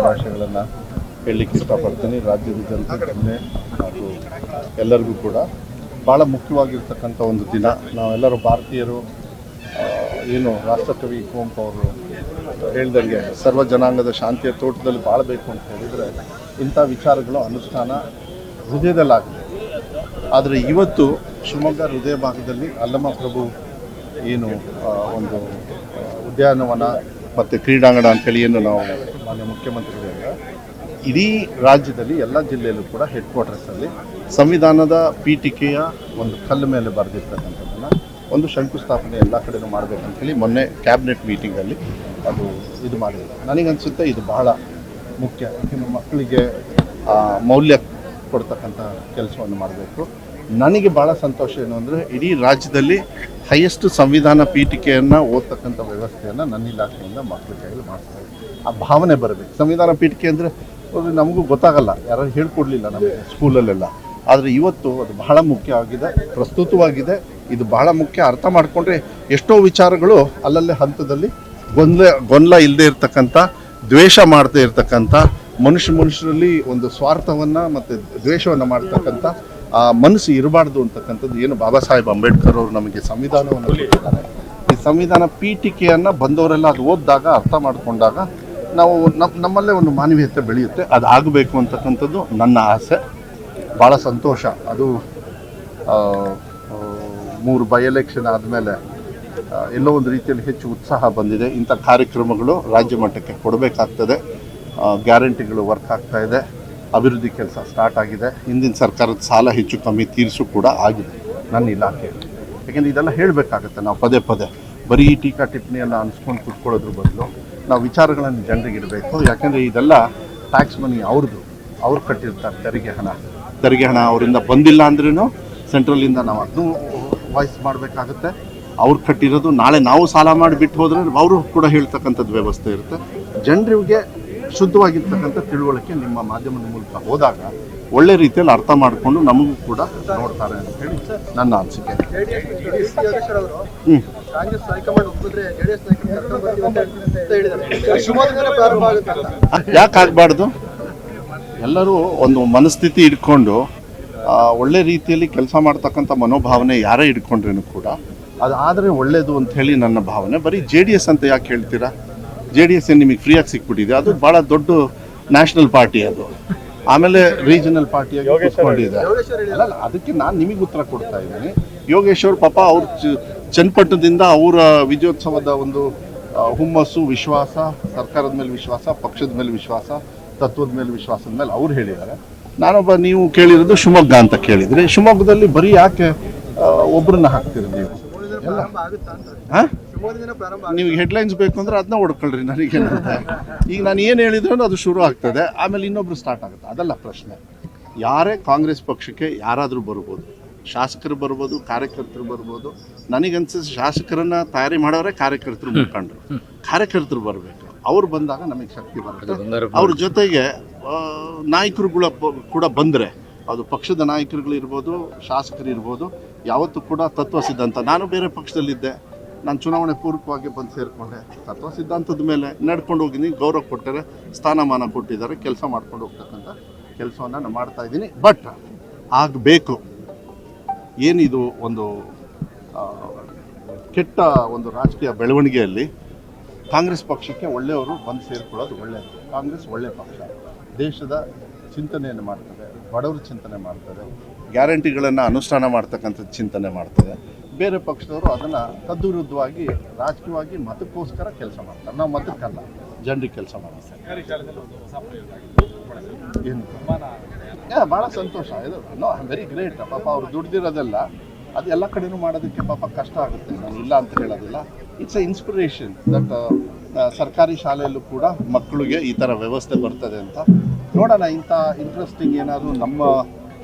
ಶುಭಾಶಯಗಳನ್ನು ಹೇಳಲಿಕ್ಕೆ ಇಷ್ಟಪಡ್ತೀನಿ. ರಾಜ್ಯದ ಜನತೆ ಹಾಗೂ ಎಲ್ಲರಿಗೂ ಕೂಡ ಭಾಳ ಮುಖ್ಯವಾಗಿರ್ತಕ್ಕಂಥ ಒಂದು ದಿನ. ನಾವೆಲ್ಲರೂ ಭಾರತೀಯರು ಏನು ರಾಷ್ಟ್ರಕವಿ ಕುವೆಂಪು ಅವರು ಹೇಳ್ದಂಗೆ ಸರ್ವ ಜನಾಂಗದ ಶಾಂತಿಯ ತೋಟದಲ್ಲಿ ಬಾಳಬೇಕು ಅಂತ ಹೇಳಿದರೆ ಇಂಥ ವಿಚಾರಗಳು ಅನುಷ್ಠಾನ ಹೃದಯದಲ್ಲಾಗಿದೆ ಆದರೆ ಇವತ್ತು ಶಿವಮೊಗ್ಗ ಹೃದಯ ಭಾಗದಲ್ಲಿ ಅಲ್ಲಮ ಪ್ರಭು ಏನು ಒಂದು ಉದ್ಯಾನವನ ಮತ್ತು ಕ್ರೀಡಾಂಗಣ ಅಂತೇಳಿ ಏನು ನಾವು ಮಾನ್ಯ ಮುಖ್ಯಮಂತ್ರಿಗಳಿಂದ ಇಡೀ ರಾಜ್ಯದಲ್ಲಿ ಎಲ್ಲ ಜಿಲ್ಲೆಯಲ್ಲೂ ಕೂಡ ಹೆಡ್ ಕ್ವಾರ್ಟರ್ಸಲ್ಲಿ ಸಂವಿಧಾನದ ಪೀಠಿಕೆಯ ಒಂದು ಕಲ್ಲು ಮೇಲೆ ಬರೆದಿರ್ತಕ್ಕಂಥದ್ದನ್ನು ಒಂದು ಶಂಕುಸ್ಥಾಪನೆ ಎಲ್ಲ ಕಡೆನೂ ಮಾಡಬೇಕಂತೇಳಿ ಮೊನ್ನೆ ಕ್ಯಾಬಿನೆಟ್ ಮೀಟಿಂಗಲ್ಲಿ ಅದು ಇದು ಮಾಡಿದೆ ನನಗನ್ಸುತ್ತೆ ಇದು ಬಹಳ ಮುಖ್ಯ. ಮಕ್ಕಳಿಗೆ ಮೌಲ್ಯ ಕೊಡ್ತಕ್ಕಂಥ ಕೆಲಸವನ್ನು ಮಾಡಬೇಕು. ನನಗೆ ಭಾಳ ಸಂತೋಷ ಏನು ಅಂದರೆ ಇಡೀ ರಾಜ್ಯದಲ್ಲಿ ಹೈಯೆಸ್ಟ್ ಸಂವಿಧಾನ ಪೀಠಿಕೆಯನ್ನು ಓದ್ತಕ್ಕಂಥ ವ್ಯವಸ್ಥೆಯನ್ನು ನನ್ನ ಇಲಾಖೆಯಿಂದ ಮಕ್ಕಳ ಕೈಯಲ್ಲಿ ಮಾಡ್ತಾರೆ. ಆ ಭಾವನೆ ಬರಬೇಕು. ಸಂವಿಧಾನ ಪೀಠಿಕೆ ಅಂದರೆ ನಮಗೂ ಗೊತ್ತಾಗಲ್ಲ. ಯಾರು ಹೇಳ್ಕೊಡ್ಲಿಲ್ಲ ನಮಗೆ ಸ್ಕೂಲಲ್ಲೆಲ್ಲ. ಆದರೆ ಇವತ್ತು ಅದು ಬಹಳ ಮುಖ್ಯ ಆಗಿದೆ, ಪ್ರಸ್ತುತವಾಗಿದೆ. ಇದು ಬಹಳ ಮುಖ್ಯ. ಅರ್ಥ ಮಾಡಿಕೊಂಡ್ರೆ ಎಷ್ಟೋ ವಿಚಾರಗಳು ಅಲ್ಲಲ್ಲೇ ಹಂತದಲ್ಲಿ ಗೊಂದಲ ಗೊಂದಲ ಇಲ್ಲದೆ ಇರತಕ್ಕಂಥ, ದ್ವೇಷ ಮಾಡದೇ ಇರತಕ್ಕಂಥ, ಮನುಷ್ಯ ಮನುಷ್ಯರಲ್ಲಿ ಒಂದು ಸ್ವಾರ್ಥವನ್ನು ಮತ್ತು ದ್ವೇಷವನ್ನು ಮಾಡ್ತಕ್ಕಂಥ ಆ ಮನಸ್ಸು ಇರಬಾರ್ದು ಅಂತಕ್ಕಂಥದ್ದು ಏನು ಬಾಬಾ ಸಾಹೇಬ್ ಅಂಬೇಡ್ಕರ್ ಅವರು ನಮಗೆ ಸಂವಿಧಾನವನ್ನು ಕೊಟ್ಟಿದ್ದಾರೆ. ಈ ಸಂವಿಧಾನ ಪೀಠಿಕೆಯನ್ನು ಬಂದವರೆಲ್ಲ ಅದು ಓದಿದಾಗ ಅರ್ಥ ಮಾಡಿಕೊಂಡಾಗ ನಾವು ನಮ್ಮ ನಮ್ಮಲ್ಲೇ ಒಂದು ಮಾನವೀಯತೆ ಬೆಳೆಯುತ್ತೆ. ಅದು ಆಗಬೇಕು ಅಂತಕ್ಕಂಥದ್ದು ನನ್ನ ಆಸೆ. ಭಾಳ ಸಂತೋಷ. ಅದು ಮೂರು ಬೈ ಎಲೆಕ್ಷನ್ ಆದಮೇಲೆ ಎಲ್ಲೋ ಒಂದು ರೀತಿಯಲ್ಲಿ ಹೆಚ್ಚು ಉತ್ಸಾಹ ಬಂದಿದೆ. ಇಂಥ ಕಾರ್ಯಕ್ರಮಗಳು ರಾಜ್ಯ ಮಟ್ಟಕ್ಕೆ ಕೊಡಬೇಕಾಗ್ತದೆ. ಗ್ಯಾರಂಟಿಗಳು ವರ್ಕ್ ಆಗ್ತಾ ಇದೆ. ಅಭಿವೃದ್ಧಿ ಕೆಲಸ ಸ್ಟಾರ್ಟ್ ಆಗಿದೆ. ಹಿಂದಿನ ಸರ್ಕಾರದ ಸಾಲ ಹೆಚ್ಚು ಕಮ್ಮಿ ತೀರಿಸು ಕೂಡ ಆಗಿದೆ ನನ್ನ ಇಲಾಖೆಯಲ್ಲಿ ಯಾಕೆಂದರೆ ಇದೆಲ್ಲ ಹೇಳಬೇಕಾಗತ್ತೆ, ನಾವು ಪದೇ ಪದೇ. ಬರೀ ಟೀಕಾ ಟಿಪ್ಪಣಿಯನ್ನು ಅನಿಸ್ಕೊಂಡು ಕುತ್ಕೊಳ್ಳೋದ್ರ ಬದಲು ನಾವು ವಿಚಾರಗಳನ್ನು ಜನರಿಗೆ ಇಡಬೇಕು. ಯಾಕೆಂದರೆ ಇದೆಲ್ಲ ಟ್ಯಾಕ್ಸ್ ಮನಿ ಅವ್ರದ್ದು ಅವ್ರು ಕಟ್ಟಿರ್ತಾರೆ, ತೆರಿಗೆ ಹಣ. ತೆರಿಗೆ ಹಣ ಅವರಿಂದ ಬಂದಿಲ್ಲ ಅಂದ್ರೂ ಸೆಂಟ್ರಲಿಂದ ನಾವು ಅದನ್ನು ವಾಯ್ಸ್ ಮಾಡಬೇಕಾಗುತ್ತೆ. ಅವ್ರು ಕಟ್ಟಿರೋದು ನಾಳೆ ನಾವು ಸಾಲ ಮಾಡಿ ಬಿಟ್ಟು ಹೋದ್ರೆ ಅವರು ಕೂಡ ಹೇಳ್ತಕ್ಕಂಥದ್ದು ವ್ಯವಸ್ಥೆ ಇರುತ್ತೆ. ಜನರಿಗೆ ಶುದ್ಧವಾಗಿರ್ತಕ್ಕಂಥ ತಿಳುವಳಿಕೆ ನಿಮ್ಮ ಮಾಧ್ಯಮದ ಮೂಲಕ ಹೋದಾಗ ಒಳ್ಳೆ ರೀತಿಯಲ್ಲಿ ಅರ್ಥ ಮಾಡಿಕೊಂಡು ನಮಗೂ ಕೂಡ ನೋಡ್ತಾರೆ ಅಂತ ಹೇಳಿ ನನ್ನ ಅನಿಸಿಕೆ. ಯಾಕೆ ಆಗಬಾರ್ದು? ಎಲ್ಲರೂ ಒಂದು ಮನಸ್ಥಿತಿ ಇಟ್ಕೊಂಡು ಒಳ್ಳೆ ರೀತಿಯಲ್ಲಿ ಕೆಲಸ ಮಾಡ್ತಕ್ಕಂಥ ಮನೋಭಾವನೆ ಯಾರೇ ಇಟ್ಕೊಂಡ್ರೇನು ಕೂಡ ಅದು ಆದರೆ ಒಳ್ಳೇದು ಅಂತ ಹೇಳಿ ನನ್ನ ಭಾವನೆ. ಬರೀ ಜೆ ಡಿ ಎಸ್ ಅಂತ ಯಾಕೆ ಹೇಳ್ತೀರಾ? ಜೆ ಡಿ ಎಸ್ ಏನು ನಿಮಗೆ ಫ್ರೀಯಾಗಿ ಸಿಕ್ಬಿಟ್ಟಿದೆ. ಅದು ಭಾಳ ದೊಡ್ಡ ನ್ಯಾಷನಲ್ ಪಾರ್ಟಿ ಅದು. ಆಮೇಲೆ ರೀಜನಲ್ ಪಾರ್ಟಿಯಾಗಿ ಕೂತ್ಕೊಂಡಿದೆ. ಅಲ್ಲ ಅದಕ್ಕೆ ನಾನು ನಿಮಗೆ ಉತ್ತರ ಕೊಡ್ತಾ ಇದ್ದೀನಿ. ಯೋಗೇಶ್ವರ್ ಅವ್ರ ಪಾಪ ಅವ್ರ ಚ- ಚನ್ನಪಟ್ಟಣದಿಂದ ಅವರ ವಿಜಯೋತ್ಸವದ ಒಂದು ಹುಮ್ಮಸ್ಸು ವಿಶ್ವಾಸ ಸರ್ಕಾರದ ಮೇಲೆ ವಿಶ್ವಾಸ ಪಕ್ಷದ ಮೇಲೆ ವಿಶ್ವಾಸ ತತ್ವದ ಮೇಲೆ ವಿಶ್ವಾಸದ ಮೇಲೆ ಅವ್ರು ಹೇಳಿದ್ದಾರೆ. ನಾನೊಬ್ಬ ನೀವು ಕೇಳಿರೋದು ಶಿವಮೊಗ್ಗ ಅಂತ ಕೇಳಿದರೆ ಶಿವಮೊಗ್ಗದಲ್ಲಿ ಬರೀ ಯಾಕೆ ಒಬ್ಬರನ್ನ ಒಬ್ರನ್ನ ಹಾಕ್ತೀರಿ ನೀವು? ಹಾಂ ನೀವು ಹೆಡ್ಲೈನ್ಸ್ ಬೇಕು ಅಂದ್ರೆ ಅದನ್ನ ಹೊಡ್ಕೊಳ್ರಿ ನನಗೆ ಈಗ ನಾನು ಏನು ಹೇಳಿದ್ರು ಅದು ಶುರು ಆಗ್ತದೆ ಆಮೇಲೆ ಇನ್ನೊಬ್ರು ಸ್ಟಾರ್ಟ್ ಆಗುತ್ತೆ. ಅದಲ್ಲ ಪ್ರಶ್ನೆ. ಯಾರೇ ಕಾಂಗ್ರೆಸ್ ಪಕ್ಷಕ್ಕೆ ಯಾರಾದರೂ ಬರ್ಬೋದು ಶಾಸಕರು ಬರ್ಬೋದು ಕಾರ್ಯಕರ್ತರು ಬರ್ಬೋದು ನನಗನ್ಸ ಶಾಸಕರನ್ನ ತಯಾರಿ ಮಾಡೋರೇ ಕಾರ್ಯಕರ್ತರು ಮುಖಂಡರು. ಕಾರ್ಯಕರ್ತರು ಬರಬೇಕು. ಅವ್ರು ಬಂದಾಗ ನಮಗೆ ಶಕ್ತಿ ಬರುತ್ತೆ. ಅವ್ರ ಜೊತೆಗೆ ನಾಯಕರುಗಳ ಕೂಡ ಬಂದರೆ ಅದು ಪಕ್ಷದ ನಾಯಕರುಗಳಿರ್ಬೋದು, ಶಾಸಕರಿರ್ಬೋದು, ಯಾವತ್ತೂ ಕೂಡ ತತ್ವ ಸಿದ್ಧಾಂತ. ನಾನು ಬೇರೆ ಪಕ್ಷದಲ್ಲಿದ್ದೆ. ನಾನು ಚುನಾವಣೆ ಪೂರ್ವಕವಾಗಿ ಬಂದು ಸೇರಿಕೊಂಡೆ. ತತ್ವ ಸಿದ್ಧಾಂತದ ಮೇಲೆ ನಡ್ಕೊಂಡು ಹೋಗಿದ್ದೀನಿ ಗೌರವ ಕೊಟ್ಟರೆ ಸ್ಥಾನಮಾನ ಕೊಟ್ಟಿದ್ದಾರೆ, ಕೆಲಸ ಮಾಡ್ಕೊಂಡು ಹೋಗ್ತಕ್ಕಂಥ ಕೆಲಸವನ್ನು ನಾನು ಮಾಡ್ತಾ ಇದ್ದೀನಿ. ಬಟ್ ಆಗಬೇಕು. ಏನಿದು ಒಂದು ಕೆಟ್ಟ ಒಂದು ರಾಜಕೀಯ ಬೆಳವಣಿಗೆಯಲ್ಲಿ ಕಾಂಗ್ರೆಸ್ ಪಕ್ಷಕ್ಕೆ ಒಳ್ಳೆಯವರು ಬಂದು ಸೇರಿಕೊಳ್ಳೋದು ಒಳ್ಳೆಯದು ಕಾಂಗ್ರೆಸ್ ಒಳ್ಳೆಯ ಪಕ್ಷ. ದೇಶದ ಚಿಂತನೆಯನ್ನು ಮಾಡ್ತದೆ ಬಡವರ ಚಿಂತನೆ ಮಾಡ್ತಾರೆ ಗ್ಯಾರಂಟಿಗಳನ್ನು ಅನುಷ್ಠಾನ ಮಾಡ್ತಕ್ಕಂಥ ಚಿಂತನೆ ಮಾಡ್ತಾರೆ. ಬೇರೆ ಪಕ್ಷದವರು ಅದನ್ನು ತದ್ವಿರುದ್ಧವಾಗಿ ರಾಜಕೀಯವಾಗಿ ಮತಕ್ಕೋಸ್ಕರ ಕೆಲಸ ಮಾಡ್ತಾರೆ. ನಾವು ಮತಕ್ಕಲ್ಲ ಜನರಿಗೆ ಕೆಲಸ ಮಾಡ್ತಾರೆ. ಏನು? ಭಾಳ ಸಂತೋಷ. ಇದು ನೋ ವೆರಿ ಗ್ರೇಟ್ ಪಾಪ ಅವ್ರು ದುಡ್ದಿರೋದೆಲ್ಲ ಅದು ಎಲ್ಲ ಕಡೆನೂ ಮಾಡೋದಕ್ಕೆ ಪಾಪ ಕಷ್ಟ ಆಗುತ್ತೆ. ನಾನು ಇಲ್ಲ ಅಂತ ಹೇಳೋದಿಲ್ಲ. ಇಟ್ಸ್ ಎ ಇನ್ಸ್ಪಿರೇಷನ್ ದಟ್ ಸರ್ಕಾರಿ ಶಾಲೆಯಲ್ಲೂ ಕೂಡ ಮಕ್ಕಳಿಗೆ ಈ ಥರ ವ್ಯವಸ್ಥೆ ಬರ್ತದೆ ಅಂತ. ನೋಡೋಣ, ಇಂಥ ಇಂಟ್ರೆಸ್ಟಿಂಗ್ ಏನಾದರೂ ನಮ್ಮ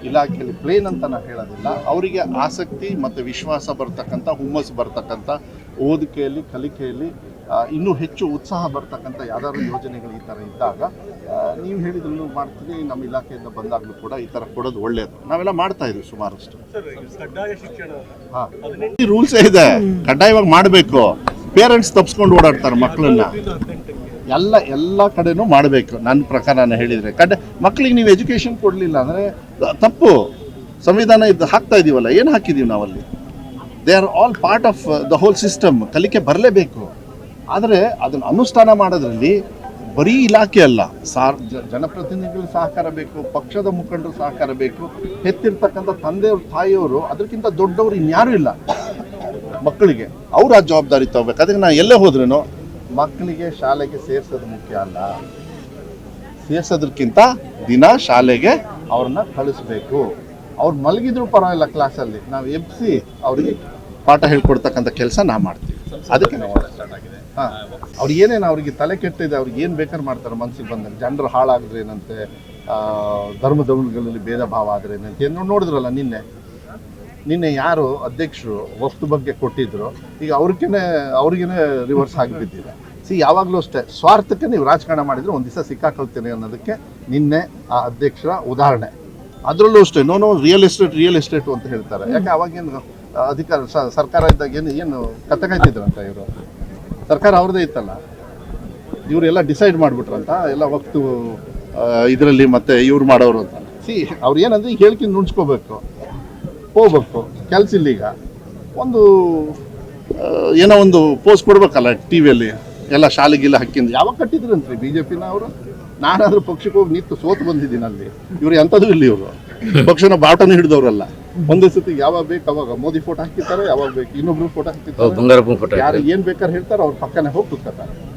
ಇಲಾಖೆಯಲ್ಲಿ ಪ್ಲೇನ್ ಅಂತ ನಾನು ಹೇಳೋದಿಲ್ಲ. ಅವರಿಗೆ ಆಸಕ್ತಿ ಮತ್ತು ವಿಶ್ವಾಸ ಬರ್ತಕ್ಕಂಥ, ಹುಮ್ಮಸ್ ಬರ್ತಕ್ಕಂಥ, ಓದಿಕೆಯಲ್ಲಿ, ಕಲಿಕೆಯಲ್ಲಿ ಇನ್ನೂ ಹೆಚ್ಚು ಉತ್ಸಾಹ ಬರ್ತಕ್ಕಂಥ ಯಾವ್ದಾದ್ರು ಯೋಜನೆಗಳು ಈ ಥರ ಇದ್ದಾಗ ನೀವು ಹೇಳಿದ್ರು ಮಾಡ್ತೀನಿ ನಮ್ಮ ಇಲಾಖೆಯಿಂದ ಬಂದಾಗಲೂ ಕೂಡ ಈ ಥರ ಕೊಡೋದು ಒಳ್ಳೆಯದು ನಾವೆಲ್ಲ ಮಾಡ್ತಾ ಇದ್ವಿ ಸುಮಾರಷ್ಟು. ಹಾಂ. ರೂಲ್ಸೇ ಇದೆ. ಕಡ್ಡಾಯವಾಗಿ ಮಾಡಬೇಕು. ಪೇರೆಂಟ್ಸ್ ತಪ್ಸ್ಕೊಂಡು ಓಡಾಡ್ತಾರೆ ಮಕ್ಕಳನ್ನ. ಎಲ್ಲ ಎಲ್ಲ ಕಡೆನೂ ಮಾಡಬೇಕು. ನನ್ನ ಪ್ರಕಾರ ನಾನು ಹೇಳಿದರೆ. ಕಡೆ ಮಕ್ಕಳಿಗೆ ನೀವು ಎಜುಕೇಷನ್ ಕೊಡಲಿಲ್ಲ ಅಂದರೆ ತಪ್ಪು. ಸಂವಿಧಾನ ಇದ್ದು ಹಾಕ್ತಾ ಇದ್ದೀವಲ್ಲ ಏನು ಹಾಕಿದ್ದೀವಿ ನಾವಲ್ಲಿ? They are all part of the whole system ಕಲಿಕೆ ಬರಲೇಬೇಕು. ಆದರೆ ಅದನ್ನು ಅನುಷ್ಠಾನ ಮಾಡೋದ್ರಲ್ಲಿ ಬರೀ ಇಲಾಖೆ ಅಲ್ಲ, ಸಾರ್ ಜನಪ್ರತಿನಿಧಿಗಳು ಸಹಕಾರ ಬೇಕು, ಪಕ್ಷದ ಮುಖಂಡರು ಸಹಕಾರ ಬೇಕು, ಹೆತ್ತಿರ್ತಕ್ಕಂಥ ತಂದೆಯವರು, ತಾಯಿಯವರು, ಅದಕ್ಕಿಂತ ದೊಡ್ಡವರು ಇನ್ಯಾರೂ ಇಲ್ಲ. ಮಕ್ಕಳಿಗೆ ಅವ್ರು ಆ ಜವಾಬ್ದಾರಿ ತಗೋಬೇಕು. ಅದಕ್ಕೆ ನಾನು ಎಲ್ಲೇ ಹೋದ್ರೂ ಮಕ್ಕಳಿಗೆ ಶಾಲೆಗೆ ಸೇರ್ಸೋದು ಮುಖ್ಯ ಅಲ್ಲ. ಸೇರ್ಸೋದಕ್ಕಿಂತ ದಿನ ಶಾಲೆಗೆ ಅವ್ರನ್ನ ಕಳಿಸ್ಬೇಕು. ಅವ್ರು ಮಲಗಿದ್ರು ಪರವಾಗಿಲ್ಲ ಕ್ಲಾಸಲ್ಲಿ ನಾವು ಎಬ್ಸಿ ಅವರಿಗೆ ಪಾಠ ಹೇಳ್ಕೊಡ್ತಕ್ಕಂಥ ಕೆಲಸ ನಾ ಮಾಡ್ತೀವಿ. ಅದಕ್ಕೆ ನಾವು ಅವ್ರು ಏನೇನು ಅವ್ರಿಗೆ ತಲೆ ಕೆಟ್ಟಿದೆ ಅವ್ರಿಗೆ ಏನು ಬೇಕಾದ್ರೆ ಮಾಡ್ತಾರೆ ಮನಸ್ಸಿಗೆ ಬಂದಂಗೆ ಜನರು ಹಾಳಾಗಿದ್ರೆ ಏನಂತೆ ಆ, ಧರ್ಮ ಧರ್ಮಗಳಲ್ಲಿ ಭೇದ ಭಾವ ಆದರೆ ಏನಂತೆ. ಏನು ನೋಡಿದ್ರಲ್ಲ ನಿನ್ನೆ? ನಿನ್ನೆ ಯಾರು ಅಧ್ಯಕ್ಷರು ವಸ್ತು ಬಗ್ಗೆ ಕೊಟ್ಟಿದ್ರು. ಈಗ ಅವ್ರಿಗೇನೆ ಅವ್ರಿಗೇನೆ ರಿವರ್ಸ್ ಆಗಿಬಿದ್ದಿದೆ ಸಿ ಯಾವಾಗಲೂ ಅಷ್ಟೇ ಸ್ವಾರ್ಥಕ್ಕೆ ನೀವು ರಾಜಕಾರಣ ಮಾಡಿದ್ರೆ ಒಂದು ದಿವಸ ಸಿಕ್ಕಾಕೊಳ್ತೀನಿ ಅನ್ನೋದಕ್ಕೆ ನಿನ್ನೆ ಆ ಅಧ್ಯಕ್ಷರ ಉದಾಹರಣೆ. ಅದರಲ್ಲೂ ಅಷ್ಟೇ no no real estate real estate ಅಂತ ಹೇಳ್ತಾರೆ. ಯಾಕೆ ಅವಾಗೇನು ಅಧಿಕಾರ ಸರ್ಕಾರ ಇದ್ದಾಗ ಏನು ಏನು ಕತ್ತಕಾಯ್ತಿದ್ರಂತ ಇವರು? ಸರ್ಕಾರ ಅವ್ರದ್ದೇ ಇತ್ತಲ್ಲ? ಇವರೆಲ್ಲ ಡಿಸೈಡ್ ಮಾಡಿಬಿಟ್ರಂತ? ಎಲ್ಲ ವಕ್ತು ಇದರಲ್ಲಿ ಮತ್ತೆ ಇವ್ರು ಮಾಡೋರು ಅಂತ. ಸಿ, ಅವ್ರು ಏನಂದ್ರೆ ಹೇಳ್ಕೊಂಡು ನುಣ್ಸ್ಕೋಬೇಕು ಹೋಗ್ಬೇಕು. ಕೆಲಸ ಇಲ್ಲ ಈಗ ಒಂದು ಏನೋ ಒಂದು ಪೋಸ್ಟ್ ಕೊಡ್ಬೇಕಲ್ಲ ಟಿ ವಿಯಲ್ಲಿ ಎಲ್ಲ ಶಾಲೆಗೆಲ್ಲ ಹಾಕಿಂದು. ಯಾವಾಗ ಕಟ್ಟಿದ್ರಂತ್ರಿ ಬಿ ಜೆ ಪಿನ ಅವರು? ನಾನಾದ್ರೂ ಪಕ್ಷಕ್ಕೆ ಹೋಗಿ ನಿಂತು ಸೋತು ಬಂದಿದ್ದೀನಿ ಅಲ್ಲಿ. ಇವ್ರು ಎಂಥದ್ದು ಇಲ್ಲಿ ಇವರು? ಪಕ್ಷನ ಬಾಟನ ಹಿಡಿದವ್ರಲ್ಲ. ಒಂದೇ ಸತಿ ಯಾವಾಗ ಬೇಕು ಅವಾಗ ಮೋದಿ ಫೋಟೋ ಹಾಕಿರ್ತಾರೆ ಯಾವಾಗ ಬೇಕು ಇನ್ನೊಬ್ರು ಫೋಟೋ ಹಾಕಿರ್ತಾರೆ. ಬಂಗಾರಪ್ಪನ ಫೋಟೋ ಯಾರು ಏನ್ ಬೇಕಾದ್ರೆ ಹೇಳ್ತಾರೆ ಅವ್ರ ಪಕ್ಕನೆ ಹೋಗಿ ಕೂತ್ಕೊತಾರೆ.